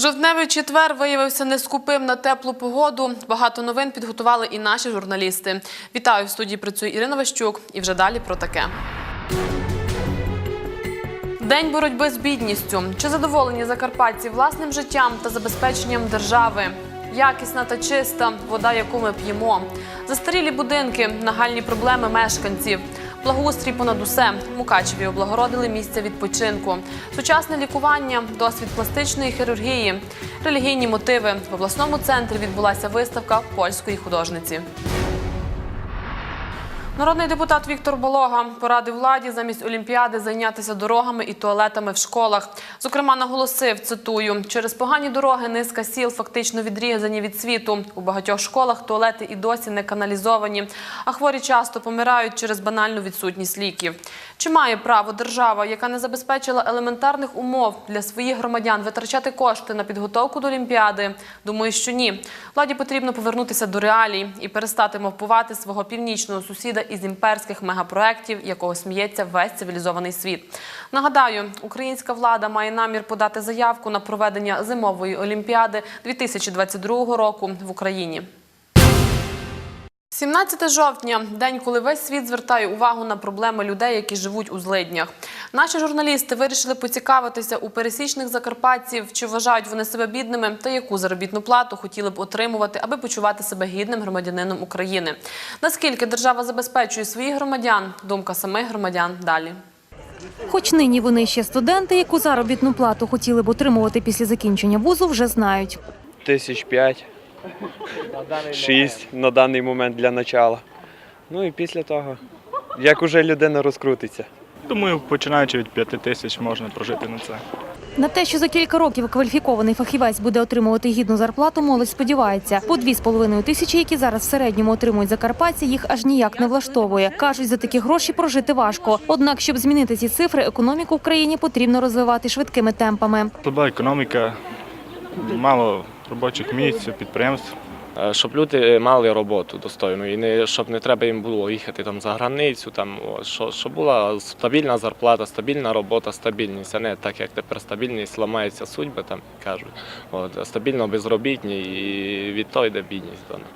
Жовтневий четвер виявився нескупим на теплу погоду. Багато новин підготували і наші журналісти. Вітаю в студії. Працює Ірина Ващук. І вже далі про таке. День боротьби з бідністю. Чи задоволені закарпатці власним життям та забезпеченням держави? Якісна та чиста вода, яку ми п'ємо. Застарілі будинки, нагальні проблеми мешканців. Благоустрій понад усе. Мукачеві облагородили місце відпочинку. Сучасне лікування, досвід пластичної хірургії, релігійні мотиви. В обласному центрі відбулася виставка польської художниці. Народний депутат Віктор Болога порадив владі замість олімпіади зайнятися дорогами і туалетами в школах. Зокрема, наголосив, цитую, через погані дороги низка сіл фактично відрізані від світу. У багатьох школах туалети і досі не каналізовані, а хворі часто помирають через банальну відсутність ліків. Чи має право держава, яка не забезпечила елементарних умов для своїх громадян, витрачати кошти на підготовку до олімпіади? Думаю, що ні. Владі потрібно повернутися до реалій і перестати мовпувати свого північного сусіда із імперських мегапроєктів, якого сміється весь цивілізований світ. Нагадаю, українська влада має намір подати заявку на проведення зимової олімпіади 2022 року в Україні. 17 жовтня день, коли весь світ звертає увагу на проблеми людей, які живуть у злиднях. Наші журналісти вирішили поцікавитися у пересічних закарпатців, чи вважають вони себе бідними та яку заробітну плату хотіли б отримувати, аби почувати себе гідним громадянином України. Наскільки держава забезпечує своїх громадян? Думка самих громадян далі. Хоч нині вони ще студенти, яку заробітну плату хотіли б отримувати після закінчення вузу, вже знають. Тисяч п'ять, шість на даний момент для начала. Ну і після того, як уже людина розкрутиться. Думаю, починаючи від п'яти тисяч можна прожити на це. На те, що за кілька років кваліфікований фахівець буде отримувати гідну зарплату, молодь сподівається. По дві з половиною тисячі, які зараз в середньому отримують закарпатці, їх аж ніяк не влаштовує. Кажуть, за такі гроші прожити важко. Однак, щоб змінити ці цифри, економіку в країні потрібно розвивати швидкими темпами. Слаба економіка, мало робочих місць, підприємств. Е, щоб люди мали роботу достойну і не щоб не треба їм було їхати там за границю. Там що, щоб була стабільна зарплата, стабільна робота, стабільність, а не так як тепер стабільність ламається судьба, там кажуть. От стабільно безробітні і від того йде бідність до них.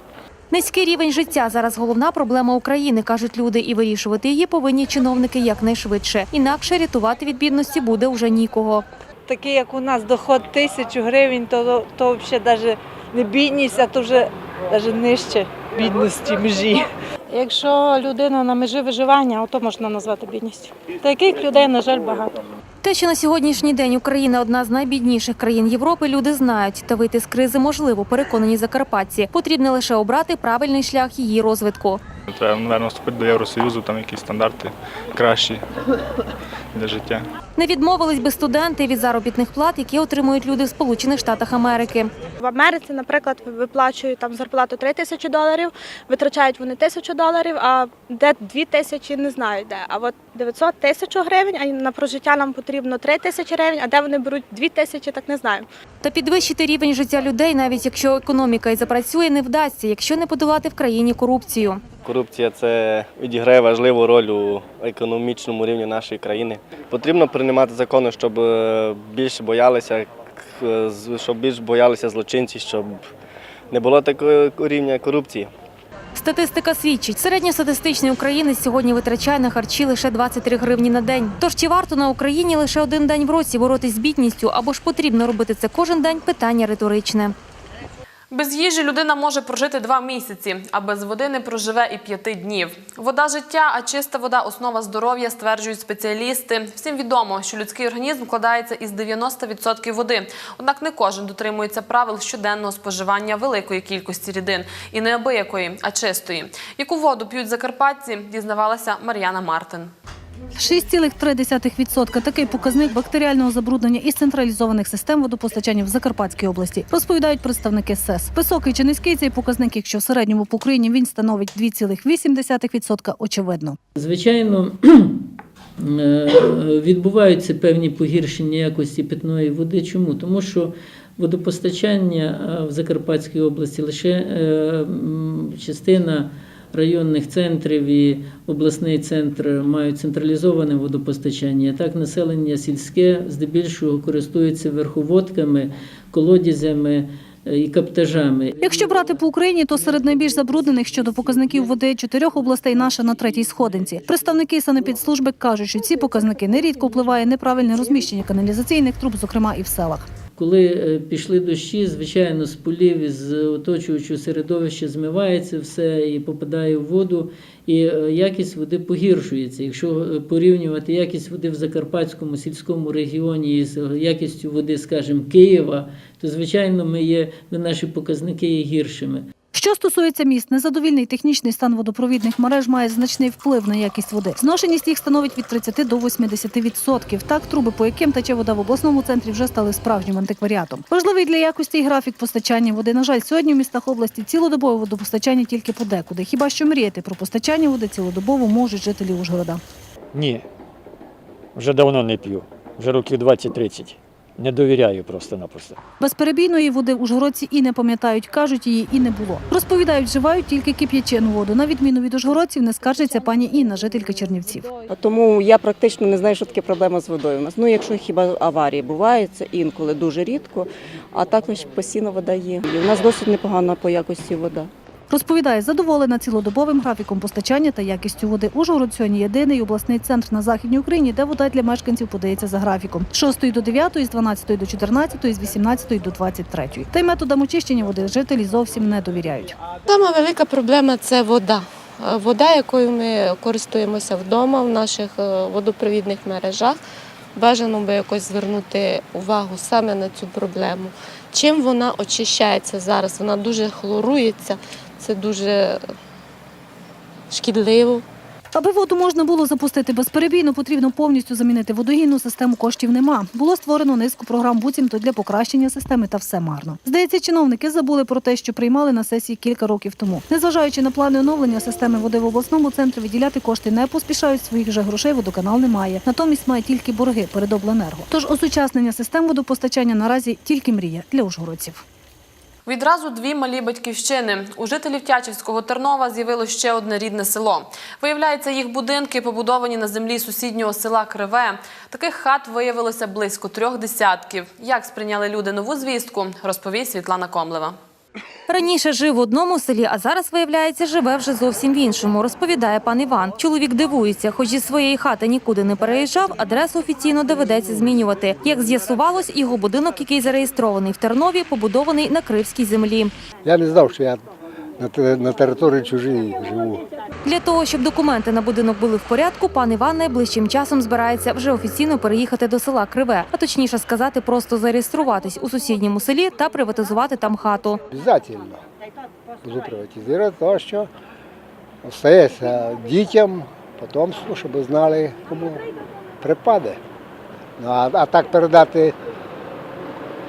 Низький рівень життя зараз головна проблема України, кажуть люди, і вирішувати її повинні чиновники якнайшвидше. Інакше рятувати від бідності буде вже нікого. Такий, як у нас, доход тисячу гривень, то, то взагалі навіть не бідність, а то вже навіть нижче бідності межі. Якщо людина на межі виживання, то можна назвати бідністю. Таких людей, на жаль, багато. Те, що на сьогоднішній день Україна одна з найбідніших країн Європи, люди знають. Та вийти з кризи можливо, переконані закарпатці. Потрібно лише обрати правильний шлях її розвитку. Треба, мабуть, вступити до Євросоюзу, там якісь стандарти кращі для життя. Не відмовились би студенти від заробітних плат, які отримують люди в Сполучених Штатах Америки. В Америці, наприклад, виплачують там зарплату 3 тисячі доларів, витрачають вони тисячу доларів, а де 2 тисячі не знаю де. А от 900 тисяч гривень, а на прожиття нам потрібно 3 тисячі гривень, а де вони беруть 2 тисячі, так не знаю. Та підвищити рівень життя людей, навіть якщо економіка і запрацює, не вдасться, якщо не подолати в країні корупцію. Корупція це відіграє важливу роль у економічному рівні нашої країни. Потрібно приймати закони, щоб е, більше боялися, щоб більш боялися злочинці, щоб не було такого рівня корупції. Статистика свідчить, середньостатистичний українець сьогодні витрачає на харчі лише 23 гривні на день. Тож чи варто на Україні лише один день в році боротись з бідністю, або ж потрібно робити це кожен день? Питання риторичне. Без їжі людина може прожити два місяці, а без води не проживе і п'яти днів. Вода життя, а чиста вода основа здоров'я, стверджують спеціалісти. Всім відомо, що людський організм складається із 90% води. Однак не кожен дотримується правил щоденного споживання великої кількості рідин і не абиякої, а чистої. Яку воду п'ють закарпатці, дізнавалася Мар'яна Мартин. 6,3% – такий показник бактеріального забруднення із централізованих систем водопостачання в Закарпатській області, розповідають представники СЕС. Високий чи низький цей показник, якщо в середньому по Україні він становить 2,8%, очевидно. Звичайно, е, відбуваються певні погіршення якості питної води. Чому? Тому що водопостачання е, в Закарпатській області лише е, частина районних центрів і обласний центр мають централізоване водопостачання. Так населення сільське здебільшого користується верховодками, колодязями е, і каптажами. Якщо брати по Україні, то серед найбільш забруднених щодо показників води чотирьох областей наша на третій сходинці. Представники санепідслужби кажуть, що ці показники нерідко впливає неправильне розміщення каналізаційних труб, зокрема і в селах. Коли е, пішли дощі, звичайно, з полів із оточуючого середовища змивається все і попадає в воду, і е, якість води погіршується. Якщо е, порівнювати якість води в Закарпатському сільському регіоні е, якістю води, скажімо, Києва, то звичайно ми є наші показники є гіршими. Що стосується міст, незадовільний технічний стан водопровідних мереж має значний вплив на якість води. Зношеність їх становить від 30 до 80%. Так, труби, по яким тече вода в обласному центрі, вже стали справжнім антикваріатом. Важливий для якості і графік постачання води. На жаль, сьогодні в містах області цілодобове водопостачання тільки подекуди. Хіба що мріяти про постачання води цілодобово можуть жителі Ужгорода. Ні. Вже давно не п'ю. Вже років 20-30. Не довіряю просто-напросто. Безперебійної води ужгородці і не пам'ятають, кажуть, її і не було. Розповідають, вживають тільки кип'ячену воду. На відміну від ужгородців, не скаржиться пані Інна, жителька Чернівців. Тому я практично не знаю, що таке проблема з водою. У нас ну, якщо хіба аварії бувають, це інколи дуже рідко, а також постійно вода є. І у нас досить непогана по якості вода. Розповідає, задоволена цілодобовим графіком постачання та якістю води. Ужгород сьогодні єдиний обласний центр на західній Україні, де вода для мешканців подається за графіком. З 6 до 9, з 12 до 14, з 18 до 23. Та й методам очищення води жителі зовсім не довіряють. Сама велика проблема це вода. Вода, якою ми користуємося вдома в наших е, водопровідних мережах. Бажано би якось звернути увагу саме на цю проблему. Чим вона очищається зараз? Вона дуже хлорується, це дуже шкідливо. Аби воду можна було запустити безперебійно, потрібно повністю замінити водогінну систему. Коштів нема. Було створено низку програм буцімто для покращення системи, та все марно. Здається, чиновники забули про те, що приймали на сесії кілька років тому. Незважаючи на плани оновлення системи води в обласному центрі, виділяти кошти не поспішають. Своїх же грошей водоканал не має. Натомість має тільки борги перед обленерго. Тож осучаснення систем водопостачання наразі тільки мрія для ужгородців. Відразу дві малі батьківщини. У жителів Тячівського Тернова з'явилось ще одне рідне село. Виявляється, їх будинки побудовані на землі сусіднього села Криве. Таких хат виявилося близько трьох десятків. Як сприйняли люди нову звістку, розповість Світлана Комлева. Раніше жив в одному селі, а зараз, виявляється, живе вже зовсім в іншому, розповідає пан Іван. Чоловік дивується, хоч зі своєї хати нікуди не переїжджав, адресу офіційно доведеться змінювати. Як з'ясувалось, його будинок, який зареєстрований в Тернові, побудований на кривській землі. Я не знав, що я на, на території чужій живу. Для того, щоб документи на будинок були в порядку, пан Іван найближчим часом збирається вже офіційно переїхати до села Криве, а точніше сказати, просто зареєструватись у сусідньому селі та приватизувати там хату. Обязательно буду приватизувати, тому що остається дітям, потомству, щоб знали, кому припаде. Ну, а, а так передати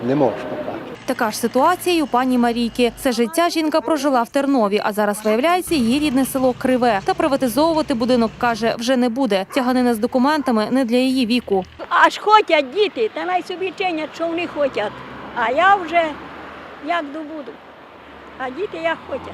не поки. Така ж ситуація і у пані Марійки. Все життя жінка прожила в Тернові, а зараз виявляється її рідне село Криве. Та приватизовувати будинок каже вже не буде. Тяганина з документами не для її віку. Аж хочуть діти, та най собі чинять, що вони хочуть. А я вже як добуду. А діти як хочуть.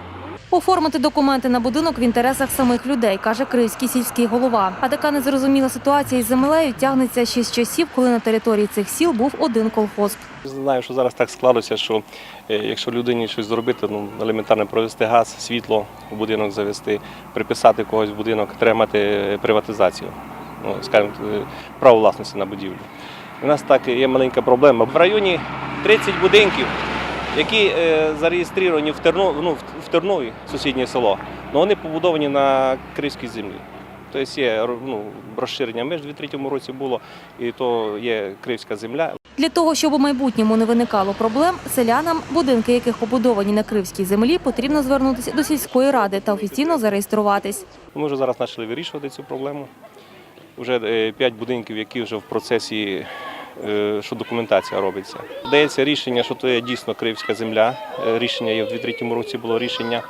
Оформити документи на будинок в інтересах самих людей, каже кривський сільський голова. А така незрозуміла ситуація із землею тягнеться ще з часів, коли на території цих сіл був один колхоз. Знаю, що зараз так склалося, що е, якщо людині щось зробити, ну елементарно провести газ, світло в будинок завести, приписати когось в будинок, треба мати е, приватизацію, ну, скажімо, е, право власності на будівлю. У нас так є маленька проблема. В районі 30 будинків, які е, зареєстровані в Тернові, ну, в- в Тернові, сусіднє село, але вони побудовані на кримській землі. Тобто є ну, розширення меж у 2003 році було, і то є кримська земля. Для того, щоб у майбутньому не виникало проблем, селянам, будинки яких побудовані на кривській землі, потрібно звернутися до сільської ради та офіційно зареєструватись. Ми вже зараз почали вирішувати цю проблему. Вже е, п'ять будинків, які вже в процесі, що документація робиться. Дається рішення, що то є дійсно кривська земля. Е, Рішення є в 2003 році було рішення.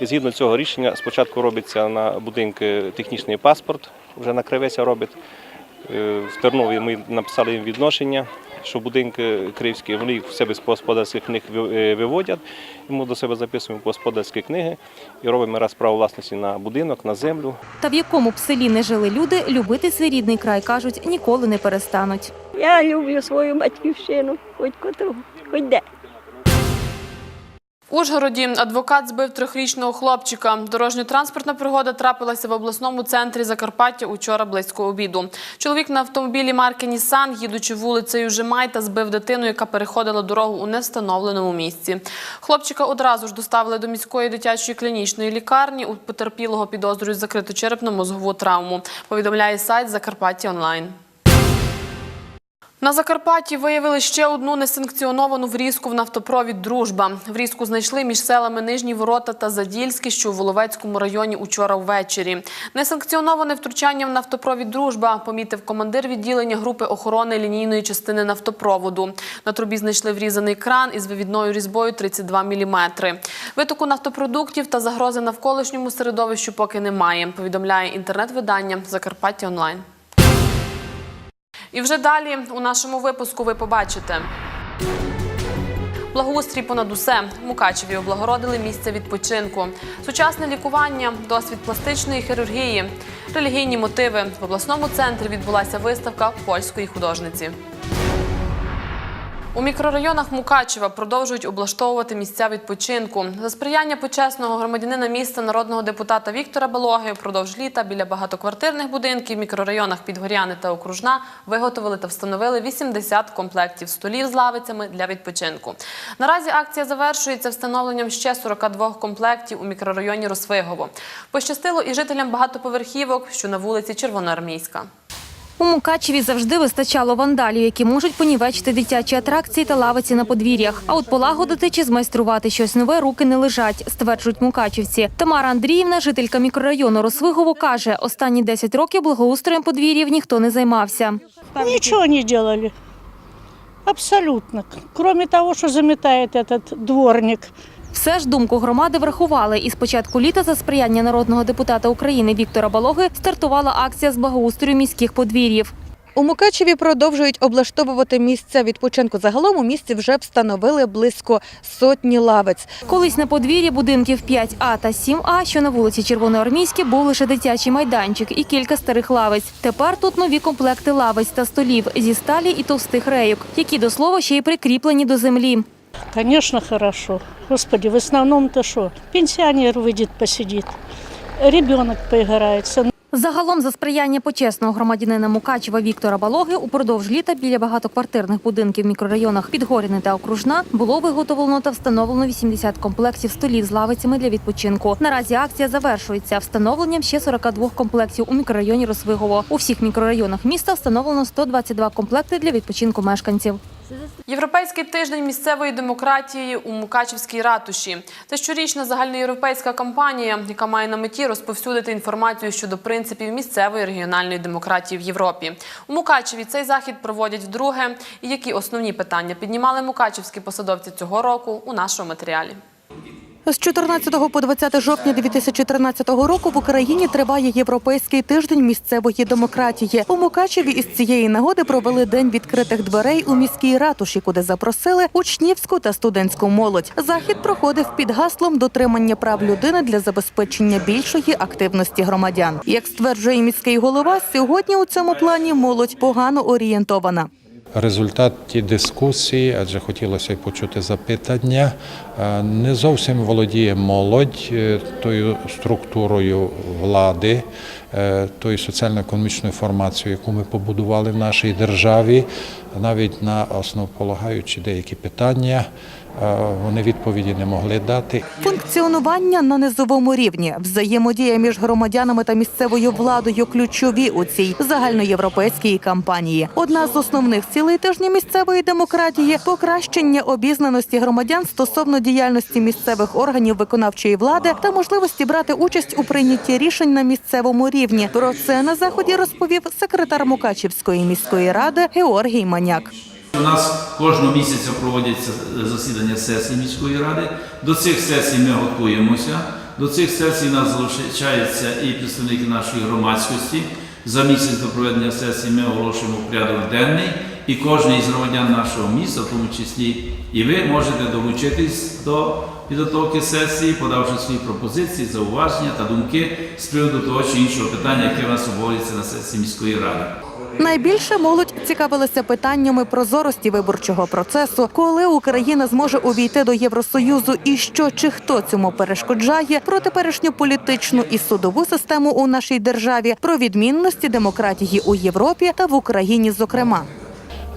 І згідно цього рішення спочатку робиться на будинки технічний паспорт, вже на кривеця робить. Е, В Тернові ми написали їм відношення. Що будинки кривські, вони їх в себе з господарських книг е, виводять. І ми до себе записуємо господарські книги і робимо раз право власності на будинок, на землю. Та в якому б селі не жили люди, любити свій рідний край, кажуть, ніколи не перестануть. Я люблю свою батьківщину, хоч котру, хоч де. Ужгороді адвокат збив трьохрічного хлопчика. Дорожньо-транспортна пригода трапилася в обласному центрі Закарпаття учора близько обіду. Чоловік на автомобілі марки Нісан, їдучи вулицею Жимайта, збив дитину, яка переходила дорогу у невстановленому місці. Хлопчика одразу ж доставили до міської дитячої клінічної лікарні. У потерпілого підозрюють закриту черепно-мозгову травму. Повідомляє сайт Закарпаття онлайн. На Закарпатті виявили ще одну несанкціоновану врізку в нафтопровід Дружба. Врізку знайшли між селами Нижні Ворота та Задільське, що у Воловецькому районі учора ввечері. Несанкціоноване втручання в нафтопровід Дружба помітив командир відділення групи охорони лінійної частини нафтопроводу. На трубі знайшли врізаний кран із вивідною різьбою 32 мм. Витоку нафтопродуктів та загрози навколишньому середовищу поки немає. Повідомляє інтернет-видання Закарпаття онлайн. І вже далі у нашому випуску ви побачите. Благоустрій понад усе. Мукачеві облагородили місце відпочинку. Сучасне лікування, досвід пластичної хірургії, релігійні мотиви. В обласному центрі відбулася виставка польської художниці. У мікрорайонах Мукачева продовжують облаштовувати місця відпочинку. За сприяння почесного громадянина міста народного депутата Віктора Балоги впродовж літа біля багатоквартирних будинків в мікрорайонах Підгоряни та Окружна виготовили та встановили 80 комплектів столів з лавицями для відпочинку. Наразі акція завершується встановленням ще 42 комплектів у мікрорайоні Росвигово. Пощастило і жителям багатоповерхівок, що на вулиці Червоноармійська. У Мукачеві завжди вистачало вандалів, які можуть понівечити дитячі атракції та лавиці на подвір'ях. А от полагодити чи змайструвати щось нове руки не лежать, стверджують мукачівці. Тамара Андріївна, жителька мікрорайону Росвигово, каже, останні 10 років благоустроєм подвір'їв ніхто не займався. Ничего не делали. Абсолютно. Кроме того, что заметает этот дворник. Все ж думку громади врахували. І з початку літа за сприяння народного депутата України Віктора Балоги стартувала акція з благоустрою міських подвір'їв. У Мукачеві продовжують облаштовувати місця відпочинку. Загалом у місті вже встановили близько сотні лавиць. Колись на подвір'ї будинків 5А та 7А, що на вулиці Червоноармійській, був лише дитячий майданчик і кілька старих лавиць. Тепер тут нові комплекти лавиць та столів зі сталі і товстих рейок, які до слова ще й прикріплені до землі. Конечно, хорошо. Господи, в основном-то что? Пенсионер выйдет, посидит. Ребенок поиграется. Загалом за сприяння почесного громадянина Мукачева Віктора Балоги упродовж літа біля багатоквартирних будинків в мікрорайонах Підгоріни та Окружна було виготовлено та встановлено 80 комплектів столів з лавицями для відпочинку. Наразі акція завершується встановленням ще 42 комплектів у мікрорайоні Росвигово. У всіх мікрорайонах міста встановлено 122 комплекти для відпочинку мешканців. Європейський тиждень місцевої демократії у Мукачівській ратуші. Це щорічна загальноєвропейська кампанія, яка має на меті розповсюдити інформацію щодо принципів місцевої регіональної демократії в Європі. У Мукачеві цей захід проводять вдруге. І які основні питання піднімали мукачівські посадовці цього року у нашому матеріалі. З 14 по 20 жовтня 2013 року в Україні триває Європейський тиждень місцевої демократії. У Мукачеві із цієї нагоди провели день відкритих дверей у міській ратуші, куди запросили учнівську та студентську молодь. Захід проходив під гаслом дотримання прав людини для забезпечення більшої активності громадян. Як стверджує міський голова, сьогодні у цьому плані молодь погано орієнтована. Результат ті дискусії, адже хотілося й почути запитання. е, Не зовсім володіє молодь е, тою структурою влади, е, тою соціально-економічною формацією, яку ми побудували в нашій державі, навіть на основополагаючі деякі питання, вони відповіді не могли дати. Функціонування на низовому рівні, взаємодія між громадянами та місцевою владою ключові у цій загальноєвропейській кампанії. Одна з основних цілей тижня місцевої демократії покращення обізнаності громадян стосовно діяльності місцевих органів виконавчої влади та можливості брати участь у прийнятті рішень на місцевому рівні. Про це на заході розповів секретар Мукачівської міської ради Георгій Маняк. У нас кожного місяця проводяться засідання сесії міської ради. До цих сесій ми готуємося. До цих сесій нас залучаються і представники нашої громадськості. За місяць до проведення сесії ми оголошуємо порядок денний і кожен із громадян нашого міста, в тому числі і ви можете долучитись до підготовки сесії, подавши свої пропозиції, зауваження та думки з приводу того чи іншого питання, яке у нас обговорюється на сесії міської ради. Найбільше молодь цікавилася питаннями прозорості виборчого процесу, коли Україна зможе увійти до Євросоюзу, і що чи хто цьому перешкоджає, про теперішню політичну і судову систему у нашій державі, про відмінності демократії у Європі та в Україні, зокрема.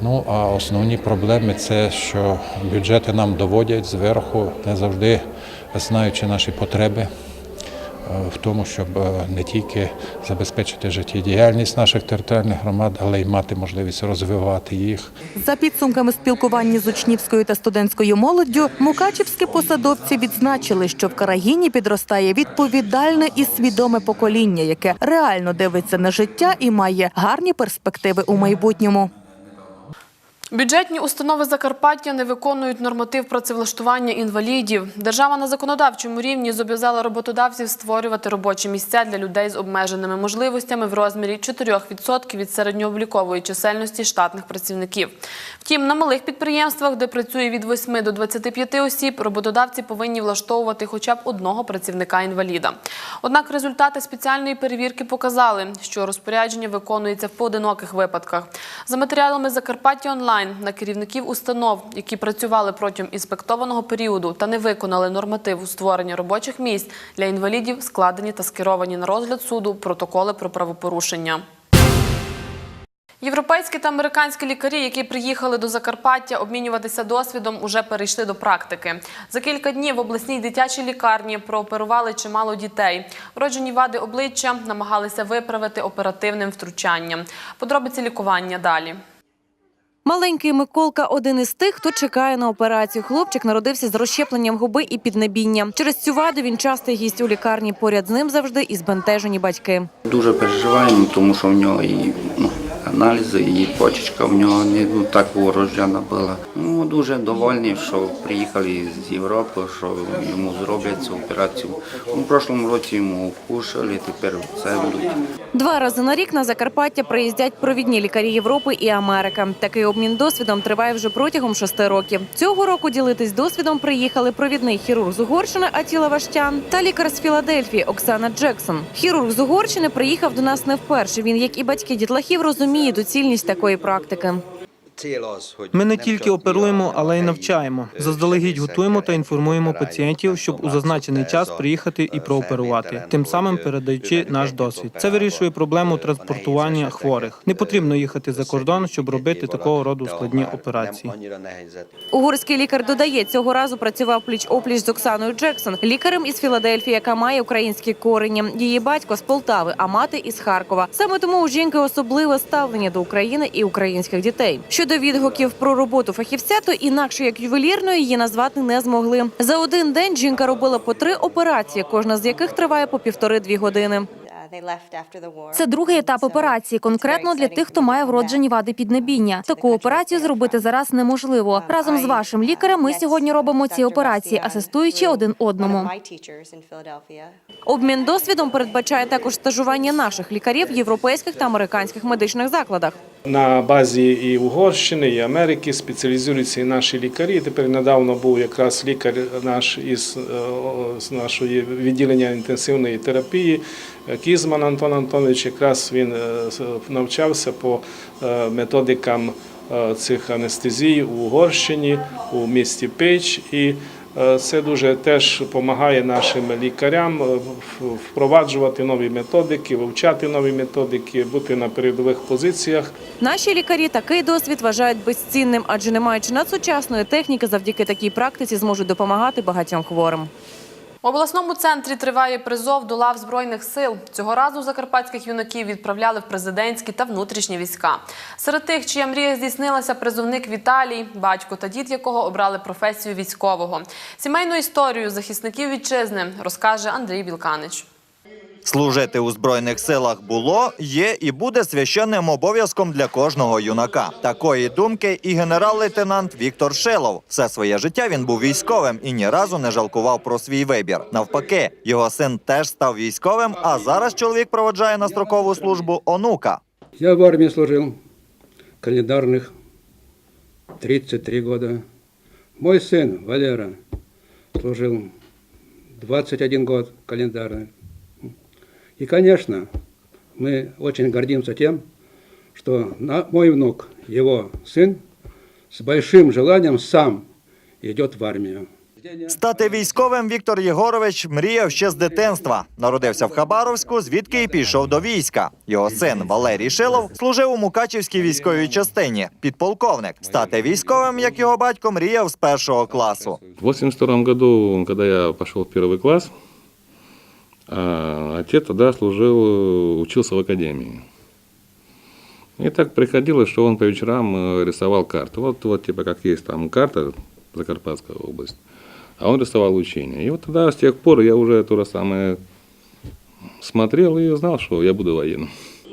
Ну а основні проблеми це, що бюджети нам доводять зверху, не завжди знаючи наші потреби в тому, щоб е, не тільки забезпечити життєдіяльність наших територіальних громад, але й мати можливість розвивати їх. За підсумками спілкування з учнівською та студентською молоддю, мукачівські посадовці відзначили, що в країні підростає відповідальне і свідоме покоління, яке реально дивиться на життя і має гарні перспективи у майбутньому. Бюджетні установи Закарпаття не виконують норматив працевлаштування інвалідів. Держава на законодавчому рівні зобов'язала роботодавців створювати робочі місця для людей з обмеженими можливостями в розмірі 4% від середньооблікової чисельності штатних працівників. Втім, на малих підприємствах, де працює від 8 до 25 осіб, роботодавці повинні влаштовувати хоча б одного працівника-інваліда. Однак результати спеціальної перевірки показали, що розпорядження виконується в поодиноких випадках. За матеріалами Закарпаття онлайн на керівників установ, які працювали протягом інспектованого періоду та не виконали нормативу створення робочих місць для інвалідів, складені та скеровані на розгляд суду протоколи про правопорушення. Європейські та американські лікарі, які приїхали до Закарпаття обмінюватися досвідом, уже перейшли до практики. За кілька днів в обласній дитячій лікарні прооперували чимало дітей. Вроджені вади обличчя намагалися виправити оперативним втручанням. Подробиці лікування далі. Маленький Миколка один із тих, хто чекає на операцію. Хлопчик народився з розщепленням губи і піднебіння. Через цю ваду він частий гість у лікарні. Поряд з ним завжди і збентежені батьки. Дуже переживаємо, тому що в нього і ну, аналізи, і почечка в нього не ну, так ворожена була. Ну, дуже довольні, що приїхали з Європи, що йому зроблять цю операцію. У прошлому році йому вкушали, тепер це будуть. Два рази на рік на Закарпаття приїздять провідні лікарі Європи і Америки. Такий обмін досвідом триває вже протягом шести років. Цього року ділитись досвідом приїхали провідний хірург з Угорщини Атіла Ваштян та лікар з Філадельфії Оксана Джексон. Хірург з Угорщини приїхав до нас не вперше. Він, як і батьки дітлахів, розуміє доцільність такої практики. Ми не тільки оперуємо, але й навчаємо. Заздалегідь готуємо та інформуємо пацієнтів, щоб у зазначений час приїхати і прооперувати, тим самим передаючи наш досвід. Це вирішує проблему транспортування хворих. Не потрібно їхати за кордон, щоб робити такого роду складні операції. Угорський лікар додає, цього разу працював пліч опліч з Оксаною Джексон, лікарем із Філадельфії, яка має українські корені. Її батько з Полтави, а мати із Харкова. Саме тому у жінки особливе ставлення до України і українських дітей. Щодо відгуків про роботу фахівця, то інакше як ювелірною її назвати не змогли. За один день жінка робила по три операції, кожна з яких триває по півтори-дві години. Це другий етап операції, конкретно для тих, хто має вроджені вади піднебіння. Таку операцію зробити зараз неможливо. Разом з вашим лікарем ми сьогодні робимо ці операції, асистуючи один одному. Обмін досвідом передбачає також стажування наших лікарів в європейських та американських медичних закладах. На базі і Угорщини, і Америки спеціалізуються і наші лікарі. Тепер недавно був якраз лікар наш із е, з нашої відділення інтенсивної терапії Кізман Антон Антонович. Якраз він е, навчався по е, методикам е, цих анестезій у Угорщині, у місті Печ. І це дуже теж допомагає нашим лікарям впроваджувати нові методики, вивчати нові методики, бути на передових позиціях. Наші лікарі такий досвід вважають безцінним, адже не маючи надсучасної техніки, завдяки такій практиці зможуть допомагати багатьом хворим. В обласному центрі триває призов до лав Збройних сил. Цього разу закарпатських юнаків відправляли в президентські та внутрішні війська. Серед тих, чия мрія здійснилася, призовник Віталій, батько та дід якого обрали професію військового. Сімейну історію захисників вітчизни розкаже Андрій Білканич. Служити у збройних силах було, є і буде священним обов'язком для кожного юнака. Такої думки і генерал-лейтенант Віктор Шилов. Все своє життя він був військовим і ні разу не жалкував про свій вибір. Навпаки, його син теж став військовим. А зараз чоловік проводжає на строкову службу онука. Я в армии служил, календарных 33 года. Мой сын Валера служил 21 год календарный. И, конечно, мы очень гордимся тем, что на- мой внук, его сын, с большим желанием сам идет в армию. Стати військовим Віктор Єгорович мріяв ще з дитинства. Народився в Хабаровську, звідки й пішов до війська. Його син Валерій Шилов служив у Мукачівській військовій частині. Підполковник. Стати військовим, як його батько, мріяв з першого класу. В 82 году, когда я пошел в первый класс, А, отец тогда служил, учился в академии. И так приходилось, что он по вечерам э, рисовал карты. Вот, вот типа как есть там карта Закарпатская область, а он рисовал учения. И вот тогда с тех пор я уже то же самое смотрел и знал, что я буду военным.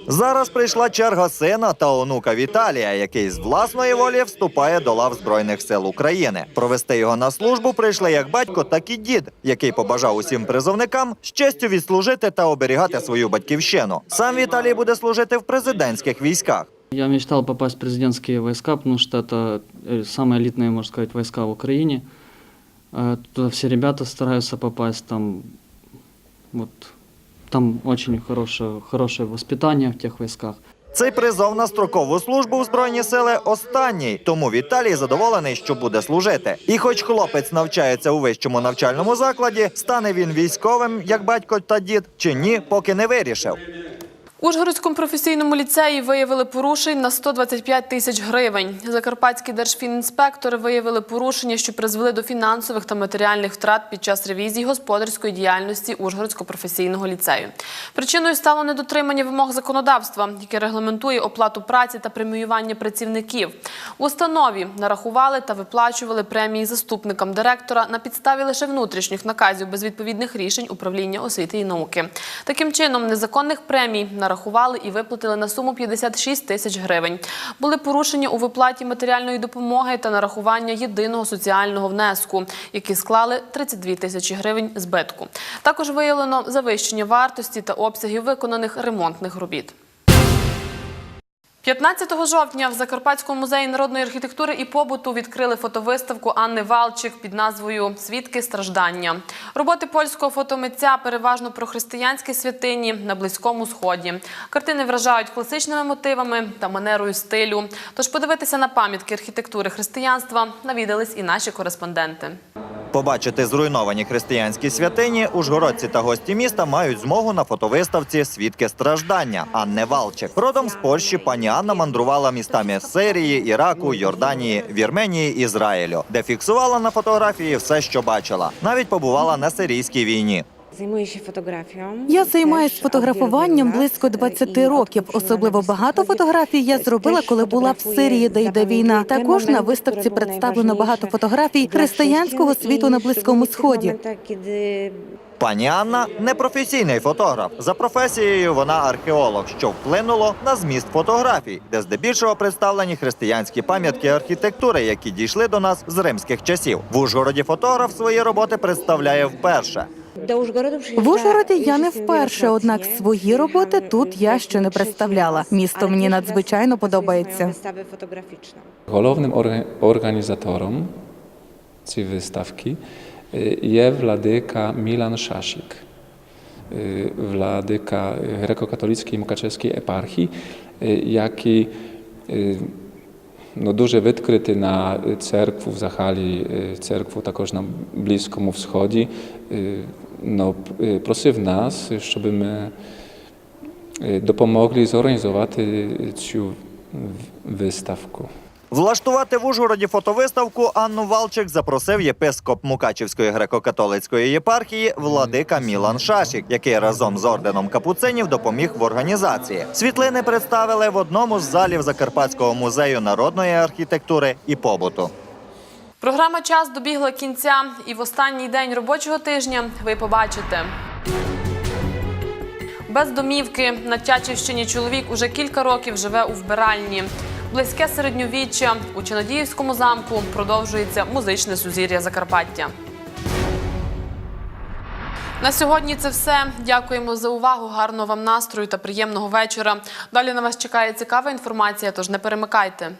Зараз прийшла черга сина та онука Віталія, який з власної волі вступає до лав Збройних сил України. Провести його на службу прийшли як батько, так і дід, який побажав усім призовникам з честю відслужити та оберігати свою батьківщину. Сам Віталій буде служити в президентських військах. Я мечтал попасть в президентские войска, потому что это э, самые элитные, можно сказать, войска в Украине. Э, Туда все ребята стараются попасть, там вот там очень хорошее, хорошее воспитание в тех войсках. Цей призов на строкову службу в збройні сили останній, тому Віталій задоволений, що буде служити. І, хоч хлопець навчається у вищому навчальному закладі, стане він військовим, як батько та дід, чи ні, поки не вирішив. Ужгородському професійному ліцеї виявили порушень на 125 тисяч гривень. Закарпатські держфінінспектори виявили порушення, що призвели до фінансових та матеріальних втрат під час ревізії господарської діяльності Ужгородського професійного ліцею. Причиною стало недотримання вимог законодавства, яке регламентує оплату праці та преміювання працівників. У установі нарахували та виплачували премії заступникам директора на підставі лише внутрішніх наказів без відповідних рішень управління освіти і науки. Таким чином, незаконних премій нарахували і виплатили на суму 56 тисяч гривень. Були порушення у виплаті матеріальної допомоги та нарахування єдиного соціального внеску, які склали 32 тисячі гривень збитку. Також виявлено завищення вартості та обсягів виконаних ремонтних робіт. 15 жовтня в Закарпатському музеї народної архітектури і побуту відкрили фотовиставку Анни Валчик під назвою Свідки страждання. Роботи польського фотомитця переважно про християнські святині на Близькому Сході. Картини вражають класичними мотивами та манерою стилю. Тож подивитися на пам'ятки архітектури християнства навідались і наші кореспонденти. Побачити зруйновані християнські святині ужгородці та гості міста мають змогу на фотовиставці Свідки страждання Анне Валчик. Родом з Польщі пані Анна мандрувала містами Сирії, Іраку, Йорданії, Вірменії, Ізраїлю, де фіксувала на фотографії все, що бачила. Навіть побувала на сирійській війні. Займуюся фотографією. Я займаюсь фотографуванням близько 20 років. Особливо багато фотографій я зробила, коли була в Сирії, де йде війна. Також на виставці представлено багато фотографій християнського світу на Близькому Сході. Пані Анна непрофесійний фотограф. За професією вона археолог, що вплинуло на зміст фотографій, де здебільшого представлені християнські пам'ятки архітектури, які дійшли до нас з римських часів. В Ужгороді фотограф свої роботи представляє вперше. В Ужгороді я не вперше, однак свої роботи тут я ще не представляла. Місто мені надзвичайно подобається. Вистави фотографічна. Головним організатором цієї виставки е, є владика Milan Szasik, е, wladyka grekokatolickiej Mukaczewskiej eparchii, е, який no, дуже відкритий на церкву в Захалі, церкву також на Близькому Просив нас, щоб ми допомогли зорганізувати цю виставку. Влаштувати в Ужгороді фотовиставку Анну Валчик запросив єпископ Мукачівської греко-католицької єпархії владика Мілан Шашік, який разом з орденом капуцинів допоміг в організації. Світлини представили в одному з залів Закарпатського музею народної архітектури і побуту. Програма час добігла кінця, і в останній день робочого тижня ви побачите. Без домівки на Тячівщині чоловік уже кілька років живе у вбиральні. Близьке середньовіччя у Чинодіївському замку продовжується музичне сузір'я Закарпаття. На сьогодні це все. Дякуємо за увагу. Гарного вам настрою та приємного вечора. Далі на вас чекає цікава інформація, тож не перемикайте.